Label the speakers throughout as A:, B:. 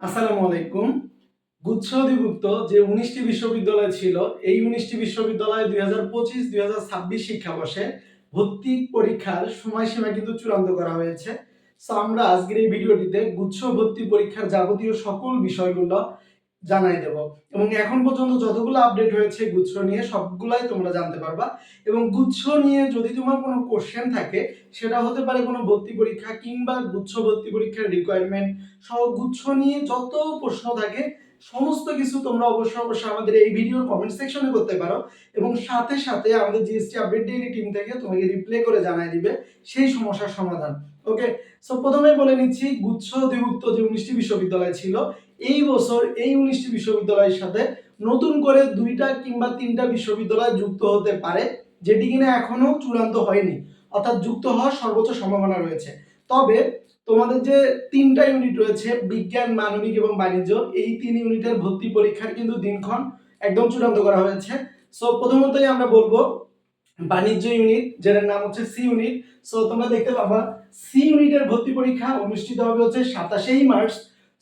A: আসসালামু আলাইকুম। গুচ্ছ অধিভুক্ত যে উনিশটি বিশ্ববিদ্যালয় ছিল, এই উনিশটি বিশ্ববিদ্যালয়ে দুই হাজার পঁচিশ, দুই হাজার ছাব্বিশ শিক্ষাবর্ষে ভর্তি পরীক্ষার সময়সীমা কিন্তু চূড়ান্ত করা হয়েছে। সো আমরা আজকের এই ভিডিওটিতে গুচ্ছ ভর্তি পরীক্ষার যাবতীয় সকল বিষয়গুলো জানাই দেব। এবং এখন পর্যন্ত যতগুলো আপডেট হয়েছে গুচ্ছ নিয়ে সবগুলাই তোমরা জানতে পারবা। এবং গুচ্ছ নিয়ে যদি তোমার কোনো কোশ্চেন থাকে, সেটা হতে পারে কোনো ভর্তি পরীক্ষা কিংবা গুচ্ছ ভর্তি পরীক্ষার রিকোয়ারমেন্ট সহ গুচ্ছ নিয়ে যত প্রশ্ন থাকে সমস্ত কিছু তোমরা অবশ্যই অবশ্যই আমাদের এই ভিডিওর কমেন্ট সেকশনে করতে পারো এবং সাথে সাথে আমাদের জিএসটি আপডেট ডেইলি টিম থেকে তোমাকে রিপ্লে করে জানাই দিবে সেই সমস্যার সমাধান। ওকে সো প্রথমে বলে নিচ্ছি, গুচ্ছ অধিভুক্ত যে উনিশটি বিশ্ববিদ্যালয় ছিল, এই বছর এই উনিশটি বিশ্ববিদ্যালয়ের সাথে নতুন করে দুইটা কিংবা তিনটা বিশ্ববিদ্যালয় যুক্ত হতে পারে, যেটি কিনা এখনও চূড়ান্ত হয়নি। অর্থাৎ যুক্ত হওয়ার সর্বোচ্চ সম্ভাবনা রয়েছে। তবে তোমাদের যে তিনটা ইউনিট রয়েছে, বিজ্ঞান, মানবিক এবং বাণিজ্য, এই তিন ইউনিটের ভর্তি পরীক্ষার কিন্তু দিনক্ষণ একদম চূড়ান্ত করা হয়েছে। সো প্রথমতই আমরা বলব বাণিজ্য ইউনিট যেটার নাম হচ্ছে সি ইউনিট সো তোমরা দেখতে পাবা সি ইউনিটের ভর্তি পরীক্ষা অনুষ্ঠিত হবে হচ্ছে সাতাশেই মার্চ।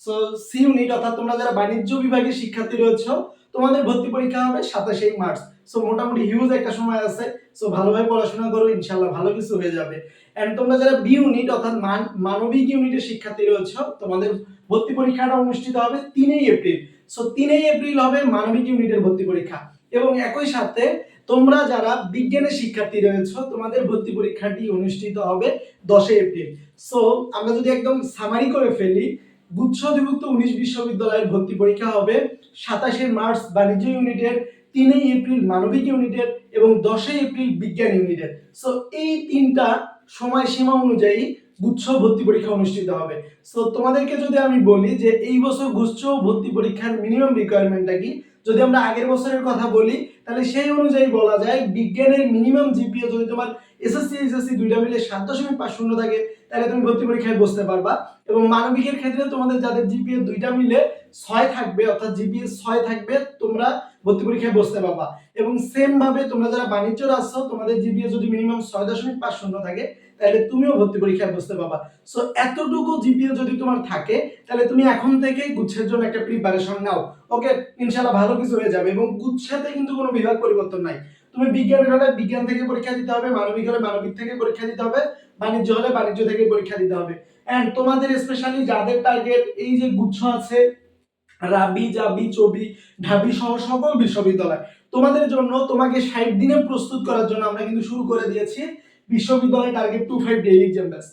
A: সো সি ইউনিট অর্থাৎ তোমরা যারা বাণিজ্য বিভাগের শিক্ষার্থী রয়েছে, তোমাদের ভর্তি পরীক্ষা হবে সাতাশেই মার্চ। সো মোটামুটি হিউজ একটা সময় আছে। সো ভালোভাবে পড়াশোনা করো, ইনশাল্লাহ ভালো কিছু হয়ে যাবে। এন্ড তোমরা যারা বি ইউনিট অর্থাৎ মান- মানবিক ইউনিটের শিক্ষার্থী রয়েছে, তোমাদের ভর্তি পরীক্ষাটা অনুষ্ঠিত হবে তিনই এপ্রিল। সো তিনই এপ্রিল হবে মানবিক ইউনিটের ভর্তি পরীক্ষা। এবং একই সাথে তোমরা যারা বিজ্ঞানের শিক্ষার্থী রয়েছে, তোমাদের ভর্তি পরীক্ষাটি অনুষ্ঠিত হবে দশই এপ্রিল। সো আমরা যদি একদম সামারি করে ফেলি, গুচ্ছ অধিভুক্ত উনিশ বিশ্ববিদ্যালয়ের ভর্তি পরীক্ষা হবে সাতাশে মার্চ বাণিজ্য ইউনিটের তিনই এপ্রিল মানবিক ইউনিটের এবং দশই এপ্রিল বিজ্ঞান ইউনিটের সো এই তিনটা সময়সীমা অনুযায়ী গুচ্ছ ভর্তি পরীক্ষা অনুষ্ঠিত হবে। সো তোমাদেরকে যদি আমি বলি যে এই বছর গুচ্ছ ভর্তি পরীক্ষার মিনিমাম রিকোয়ারমেন্টটা কি, যদি আমরা আগের বছরের কথা বলি, তাহলে সেই অনুযায়ী বলা যায় বিজ্ঞানের মিনিমাম জিপিএ যদি তোমার এসএসসি এসএসসি দুইটা মিলে সাত দশমিক পাঁচ শূন্য থাকে, তাহলে তুমি ভর্তি পরীক্ষায় বসতে পারবা। এবং মানবিকের ক্ষেত্রে তোমাদের যাদের জিপিএ দুইটা মিলে ছয় থাকবে, অর্থাৎ জিপিএ ছয় থাকবে তোমরা ভর্তি পরীক্ষায় বসতে পারবা। এবং সেম ভাবে তোমরা যারা বাণিজ্য আসছো তোমাদের জিপিএ যদি মিনিমাম ছয় দশমিক পাঁচ শূন্য থাকে, তাহলে তুমিও ভর্তি পরীক্ষায় বসতে পারবা। সো এতটুকু জিপিএ যদি তোমার থাকে, তাহলে তুমি এখন থেকে গুচ্ছের জন্য একটা প্রিপারেশন নাও। ওকে ইনশাল্লাহ ভালো কিছু হয়ে যাবে এবং গুচ্ছাতে কিন্তু কোনো বিভাগ পরিবর্তন নাই। তুমি বিজ্ঞান হলে বিজ্ঞান থেকে পরীক্ষা দিতে হবে, মানবিক হলে মানবিক থেকে পরীক্ষা দিতে হবে, বাণিজ্য হলে বাণিজ্য থেকে পরীক্ষা দিতে হবে। এন্ড তোমাদের স্পেশালি যাদের টার্গেট এই যে গুচ্ছ আছে রাবি, জাবি, চবি, ঢাবি সহ সকল বিশ্ববিদ্যালয়। তোমাদের জন্য তোমাকে ষাট দিনে প্রস্তুত করার জন্য আমরা কিন্তু শুরু করে দিয়েছি বিশ্ববিদ্যালয় target two five daily exam batch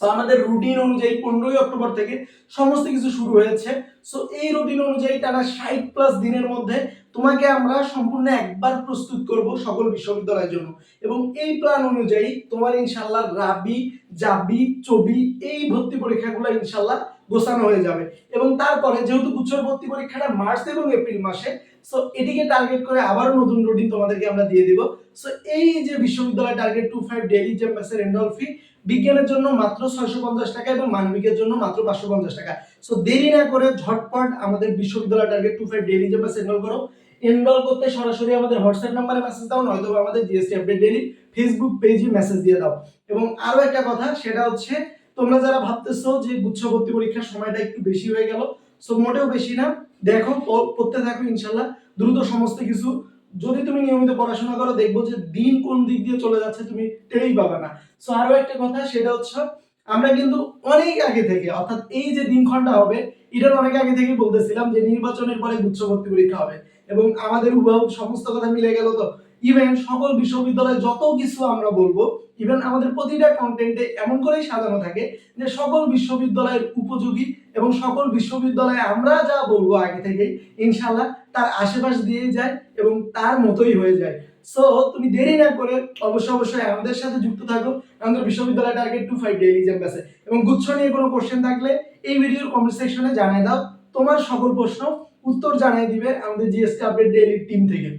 A: so আমাদের রুটিন অনুযায়ী পনেরোই অক্টোবর থেকে সমস্ত কিছু শুরু হয়েছে। সো এই রুটিন অনুযায়ী টানা ষাট প্লাস দিনের মধ্যে তোমাকে আমরা সম্পূর্ণ একবার প্রস্তুত করব সকল বিশ্ববিদ্যালয়ের জন্য। এবং এই প্ল্যান অনুযায়ী তোমার ইনশাল্লাহ রাবি, জাবি, চবি এই ভর্তি পরীক্ষাগুলো ইনশাল্লাহ গোছানো হয়ে যাবে। এবং তারপরে যেহেতু গুচ্ছর ভর্তি পরীক্ষাটা মার্চ এবং এপ্রিল মাসে সো এটিকে টার্গেট করে আবারও নতুন রুটিন তোমাদেরকে আমরা দিয়ে দিব। সো এই যে বিশ্ববিদ্যালয় টার্গেট টু ফাইভ ডেইলি চ্যাম্পাসের এন্ডল ফি বিজ্ঞানের জন্য মাত্র ছয়শো পঞ্চাশ টাকা এবং মানবিকের জন্য মাত্র পাঁচশো পঞ্চাশ টাকা। সো দেরি না করে ঝটপট আমাদের বিশ্ববিদ্যালয় target two five daily campus enrol করো। এনরোল করতে সরাসরি আমাদের হোয়াটসঅ্যাপ নাম্বারে মেসেজ দাও, নয়তো আমাদের জিএসটি আপডেট ডেইলি ফেসবুক পেজে মেসেজ দিয়ে দাও। এবং আরও একটা কথা, সেটা হচ্ছে তোমরা যারা ভাবতেছো যে গুচ্ছ ভর্তি পরীক্ষার সময়টা একটু বেশি হয়ে গেল সো মোটেও বেশি না। দেখো পড়তে থাকো ইনশাল্লাহ। দ্রুত সমস্ত কিছু। যদি তুমি নিয়মিত পড়াশোনা করো, দেখব যে দিন কোন দিক দিয়ে চলে যাচ্ছে তুমি টেরেই পাবে না। সো আরও একটা কথা, সেটা হচ্ছে আমরা কিন্তু অনেক আগে থেকে, অর্থাৎ এই যে দিনক্ষণটা হবে এটার অনেক আগে থেকে বলতেছিলাম যে নির্বাচনের পরে গুচ্ছ ভর্তি পরীক্ষা হবে। এবং আমাদের উভয় সমস্ত কথা মিলে গেল তো। ইভেন সকল বিশ্ববিদ্যালয়ে যত কিছু আমরা বলব ইভেন আমাদের প্রতিটা কন্টেন্টে এমন করেই সাজানো থাকে যে সকল বিশ্ববিদ্যালয়ের উপযোগী এবং সকল বিশ্ববিদ্যালয়ে আমরা যা বলব আগে থেকেই ইনশাল্লাহ তার আশেপাশ দিয়ে যায় এবং তার মতোই হয়ে যায়। সো তুমি দেরি না করে অবশ্যই অবশ্যই আমাদের সাথে যুক্ত থাকো। আমাদের বিশ্ববিদ্যালয় target two five daily exam ব্যাসে এবং গুচ্ছ নিয়ে কোনো কোশ্চেন থাকলে এই ভিডিওর কমেন্ট সেকশনে জানিয়ে দাও। তোমার সকল প্রশ্ন উত্তর জানিয়ে দিবে আমাদের জিএসটি আপডেট ডেইলি টিম থেকে।